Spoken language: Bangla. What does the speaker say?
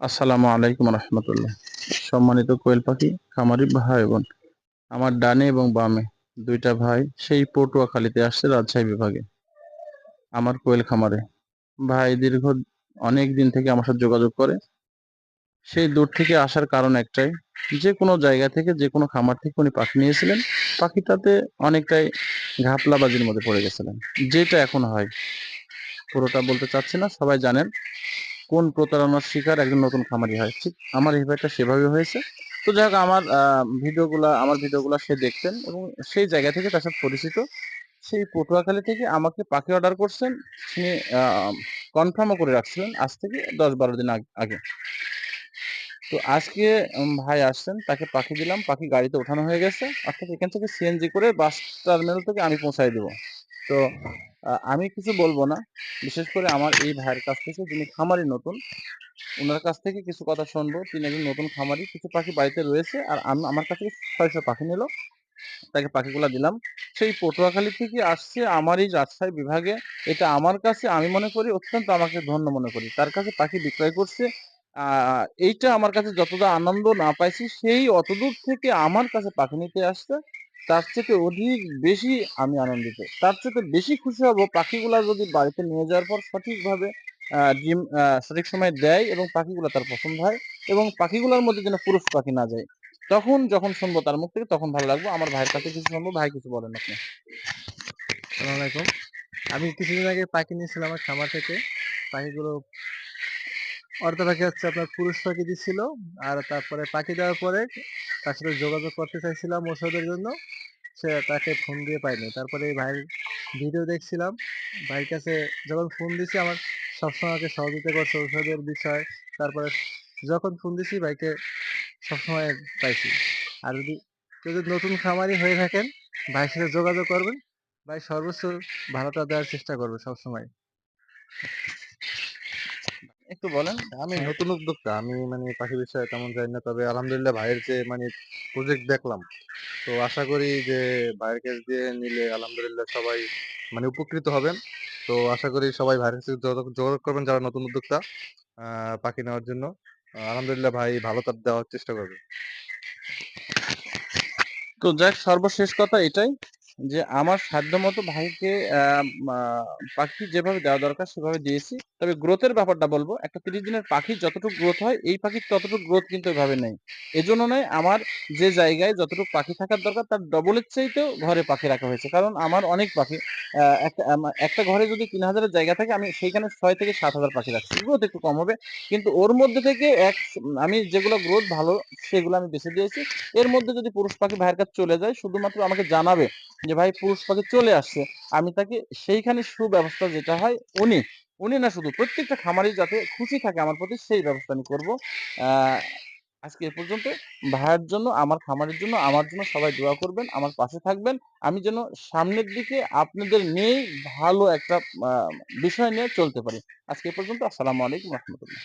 আসসালামু আলাইকুম রহমতুল্লাহ। সম্মানিত কোয়েল পাখি, খামারি ভাই বোন, আমার ডানে এবং বামে দুইটা ভাই সেই পটুয়াখালীতে আসছে রাজশাহী বিভাগে, আমার কোয়েল খামারে। ভাই দীর্ঘ অনেক দিন থেকে আমার সাথে যোগাযোগ করে। সেই দূর থেকে আসার কারণ একটাই, যে কোনো জায়গা থেকে, যে কোনো খামার থেকে উনি পাখি নিয়েছিলেন, পাখিটাতে অনেকটাই ঘাপলাবাজির মধ্যে পড়ে গেছিলেন। যেটা এখন হয়, পুরোটা বলতে চাচ্ছি না, সবাই জানেন। কোন প্রতারণার শিকার একজন নতুন খামারি হয়? ঠিক আমার ভাইটা সেভাবে হয়েছে। তো যাই আমার ভিডিওগুলা, আমার ভিডিওগুলো সে দেখতেন এবং সেই জায়গা থেকে তার সাথে পরিচিত। সেই পটুয়াখালী থেকে আমাকে পাখি অর্ডার করছেন। তিনি কনফার্মও করে রাখছিলেন আজ থেকে দশ বারো দিন আগে তো আজকে ভাই আসছেন, তাকে পাখি দিলাম। পাখি গাড়িতে ওঠানো হয়ে গেছে। অর্থাৎ এখান থেকে সিএনজি করে বাস টার্মিনাল থেকে আমি পৌঁছাই দেবো। তো আমি কিছু বলব না। বিশেষ করে আমার এই ভাইয়ের কাছ থেকে, যিনি খামারি নতুন ওনার কাছ থেকে কিছু কথা শুনব। তিনি একজন নতুন খামারি, কিছু পাখি বাড়িতে রয়েছে। আর আমি, আমার কাছে ছয়শো পাখি নিল। তাকে পাখিগুলা দিলাম। সেই পটুয়াখালী থেকে আসছে আমার এই রাজশাহী বিভাগে। এটা আমার কাছে, আমি মনে করি, অত্যন্ত আমাকে ধন্য মনে করি। তার কাছে পাখি বিক্রয় করছে। এইটা আমার কাছে যতটা আনন্দ না পাইছি, সেই অতদূর থেকে আমার কাছে পাখি নিতে আসছে। তার থেকে অধিক বেশি আমি আনন্দিত। তার থেকে বেশি খুশি হব পাখিগুলা যদি বাড়িতে নিয়ে যাওয়ার পর সঠিকভাবে ডিম সঠিক সময় দেয় এবং পাখিগুলো তার পছন্দ হয় এবং পাখিগুলোর মধ্যে যেন পুরুষ পাখি না যায়, তখন যখন শুনব তার মুখ থেকে তখন ভালো লাগবো। আমার ভাইয়ের কাছে কিছু শুনব, ভাই কিছু বলেন আপনি। আসসালামাইকুম আমি কিছুদিন আগে পাখি নিয়েছিলাম আমার খামার থেকে। পাখিগুলো অর্ধ পাখি হচ্ছে আপনার পুরুষ পাখি দিচ্ছিল আর তারপরে পাখি দেওয়ার পরে তার সাথে যোগাযোগ করতে চাইছিলাম ওষুধের জন্য। সে তাকে ফোন দিয়ে পাইনি। তারপরে এই ভাইয়ের ভিডিও দেখছিলাম। ভাইয়ের কাছে যখন ফোন দিছি, আমার সবসময় আমাকে সহযোগিতা করছে ওষুধের বিষয়। তারপরে যখন ফোন দিছি, ভাইকে সবসময় পাইছি। আর যদি কেউ যদি নতুন খামারি হয়ে থাকেন, ভাইয়ের সাথে যোগাযোগ করবেন। ভাই সর্বোচ্চ ভালোটা দেওয়ার চেষ্টা করবে সবসময়। একটু বলেন আমি নতুন উদ্যোক্তা আমি মানে পাখি বিষয়ে তেমন জানি না তবে আলহামদুলিল্লাহ ভাইয়ের যে মানে প্রজেক্ট দেখলাম। তো আশা করি যে ভাইয়ের কাছ দিয়ে নিলে আলহামদুলিল্লাহ সবাই মানে উপকৃত হবেন। তো আশা করি সবাই ভাইয়ের কাছে যোগাযোগ করবেন যারা নতুন উদ্যোক্তা পাখি নেওয়ার জন্য। আলহামদুলিল্লাহ ভাই ভালো তার দেওয়ার চেষ্টা করবে। তো যাক সর্বশেষ কথা এটাই। যে আমার সাধ্যমতো ভাইকে পাখি যেভাবে দেওয়া দরকার সেভাবে দিয়েছি। তবে গ্রোথের ব্যাপারটা বলব, একটা তিরিশ দিনের পাখি যতটুকু গ্রোথ হয়, এই পাখির ততটুকু গ্রোথ কিন্তু এভাবে নেই। এজন্য নয়, আমার যে জায়গায় যতটুকু পাখি থাকার দরকার, তার ডবলের চাইতেও ঘরে পাখি রাখা হয়েছে। কারণ আমার অনেক পাখি একটা ঘরে যদি তিন হাজারের জায়গা থাকে, আমি সেইখানে ছয় থেকে সাত হাজার পাখি রাখছি। গ্রোথ একটু কম হবে, কিন্তু ওর মধ্যে থেকে এক, আমি যেগুলো গ্রোথ ভালো, সেগুলো আমি বেছে দিয়েছি। এর মধ্যে যদি পুরুষ পাখি ভাইয়ের কাছে চলে যায়, শুধুমাত্র আমাকে জানাবে যে ভাই পুরুষ পাখি চলে আসছে। আমি তাকে সেইখানে সুব্যবস্থা যেটা হয় উনি উনি না শুধু প্রত্যেকটা খামারি যাতে খুশি থাকে আমার প্রতি সেই ব্যবস্থা আমি করব। আজকে এ পর্যন্ত ভাইয়ের জন্য, আমার খামারের জন্য, আমার জন্য সবাই দোয়া করবেন, আমার পাশে থাকবেন। আমি যেন সামনের দিকে আপনাদের নিয়েই ভালো একটা বিষয় নিয়ে চলতে পারি। আজকে এ পর্যন্ত, আসসালামু আলাইকুম রহমতুল্লাহ।